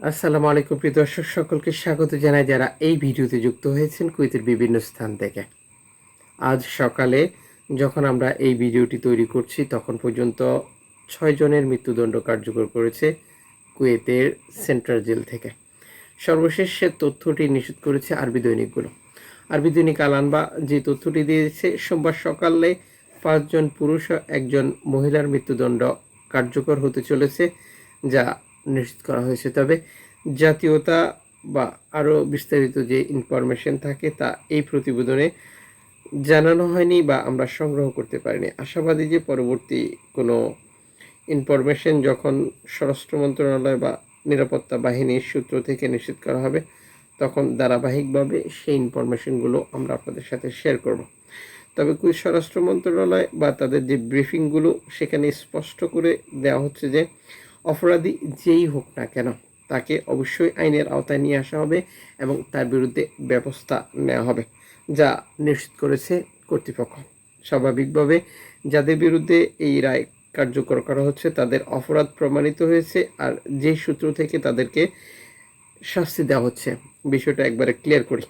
আসসালামু আলাইকুম, প্রিয় দর্শক, সকলকে স্বাগত জানাই যারা এই ভিডিওতে যুক্ত হয়েছেন কুয়েতের বিভিন্ন স্থান থেকে। আজ সকালে যখন আমরা এই ভিডিওটি তৈরি করছি, তখন পর্যন্ত ছয় জনের মৃত্যুদণ্ড কার্যকর করেছে কুয়েতের সেন্ট্রাল জেল থেকে। সর্বশেষ সে তথ্যটি নিশ্চিত করেছে আরবি দৈনিকগুলো। আরবি দৈনিক আলানবা যে তথ্যটি দিয়েছে, সোমবার সকালে পাঁচজন পুরুষ ও একজন মহিলার মৃত্যুদণ্ড কার্যকর হতে চলেছে, যা নিশ্চিত করা হয়েছে। তবে জাতীয়তা বা আরও বিস্তারিত যে ইনফরমেশন থাকে তা এই প্রতিবেদনে জানানো হয়নি বা আমরা সংগ্রহ করতে পারিনি। আশাবাদী যে পরবর্তী কোনো ইনফরমেশন যখন স্বরাষ্ট্র মন্ত্রণালয় বা নিরাপত্তা বাহিনীর সূত্র থেকে নিশ্চিত করা হবে, তখন ধারাবাহিকভাবে সেই ইনফরমেশনগুলো আমরা আপনাদের সাথে শেয়ার করব। তবে কুই স্বরাষ্ট্র মন্ত্রণালয় বা তাদের যে ব্রিফিংগুলো সেখানে স্পষ্ট করে দেওয়া হচ্ছে যে অপরাধী যেই হোক না কেন, তাকে অবশ্যই আইনের আওতায় নিয়ে আসা হবে এবং তার বিরুদ্ধে ব্যবস্থা নেওয়া হবে, যা নিশ্চিত করেছে কর্তৃপক্ষ। স্বাভাবিকভাবে যাদের বিরুদ্ধে এই রায় কার্যকর করা হচ্ছে, তাদের অপরাধ প্রমাণিত হয়েছে আর যে সূত্র থেকে তাদেরকে শাস্তি দেওয়া হচ্ছে, বিষয়টা একবারে ক্লিয়ার করি।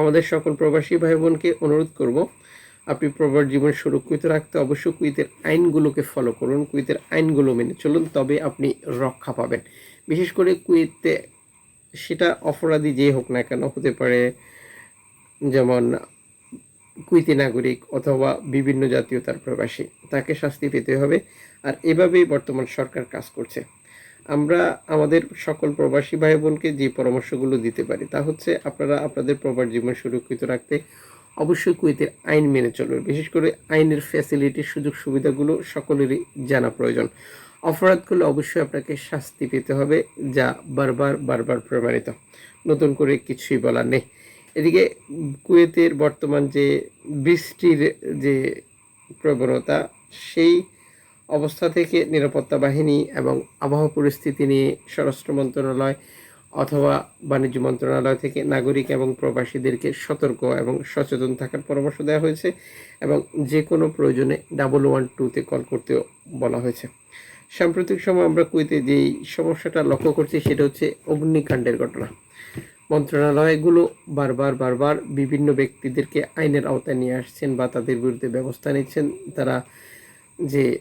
আমাদের সকল প্রবাসী ভাই বোনকে অনুরোধ করব আপনি প্রবার জীবন সুরক্ষিত রাখতে অবশ্যই কুইতের আইনগুলোকে ফলো করুন। কুইতের আইনগুলো মেনে চলুন, তবে আপনি রক্ষা পাবেন। বিশেষ করে কুইতে সেটা অপরাধী যে হোক না কেন, হতে পারে যেমন কুইতি নাগরিক অথবা বিভিন্ন জাতীয়তার প্রবাসী, তাকে শাস্তি পেতে হবে। আর এভাবেই বর্তমান সরকার কাজ করছে। আমরা আমাদের সকল প্রবাসী ভাই বোনকে যে পরামর্শগুলো দিতে পারি, তা হচ্ছে আপনারা আপনাদের প্রবার জীবন সুরক্ষিত রাখতে অবশ্যই কুয়েতের আইন মেনে চলবে বিশেষ করে আইনের ফ্যাসিলিটি সুযোগ সুবিধাগুলো সকলেরই জানা প্রয়োজন। অপরাধ করলে অবশ্যই আপনাকে শাস্তি পেতে হবে, যা বারবার বারবার প্রমাণিত। নতুন করে কিছুই বলার নেই। এদিকে কুয়েতের বর্তমান যে বৃষ্টির যে প্রবণতা, সেই অবস্থা থেকে নিরাপত্তা বাহিনী এবং আবহাওয়া পরিস্থিতি নিয়ে স্বরাষ্ট্র মন্ত্রণালয় অথবা বাণিজ্য মন্ত্রণালয় থেকে নাগরিক এবং প্রবাসীদেরকে সতর্ক এবং সচেতন থাকার পরামর্শ দেওয়া হয়েছে এবং যে কোনো প্রয়োজনে ডাবল ওয়ান টুতে কল করতেও বলা হয়েছে। সাম্প্রতিক সময় আমরা কুয়েতে যেই সমস্যাটা লক্ষ্য করছি সেটা হচ্ছে অগ্নিকাণ্ডের ঘটনা। মন্ত্রণালয়গুলো বারবার বারবার বিভিন্ন ব্যক্তিদেরকে আইনের আওতায় নিয়ে আসছেন বা তাদের বিরুদ্ধে ব্যবস্থা নিচ্ছেন। তারা যে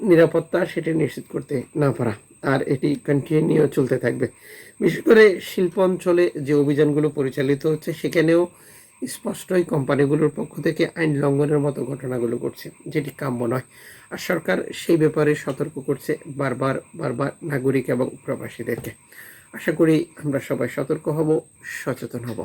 নিরাপত্তা সেটি নিশ্চিত করতে না পারা আর এটি কন্টিনিউ চলতে থাকবে। বিশেষ করে শিল্প অঞ্চলে যে অভিযানগুলো পরিচালিত হচ্ছে, সেখানেও স্পষ্টই কোম্পানিগুলোর পক্ষ থেকে আইন লঙ্ঘনের মতো ঘটনাগুলো ঘটছে, যেটি কাম্য নয়। আর সরকার সেই ব্যাপারে সতর্ক করছে বারবার বারবার নাগরিক এবং প্রবাসীদেরকে। আশা করি আমরা সবাই সতর্ক হব, সচেতন হব।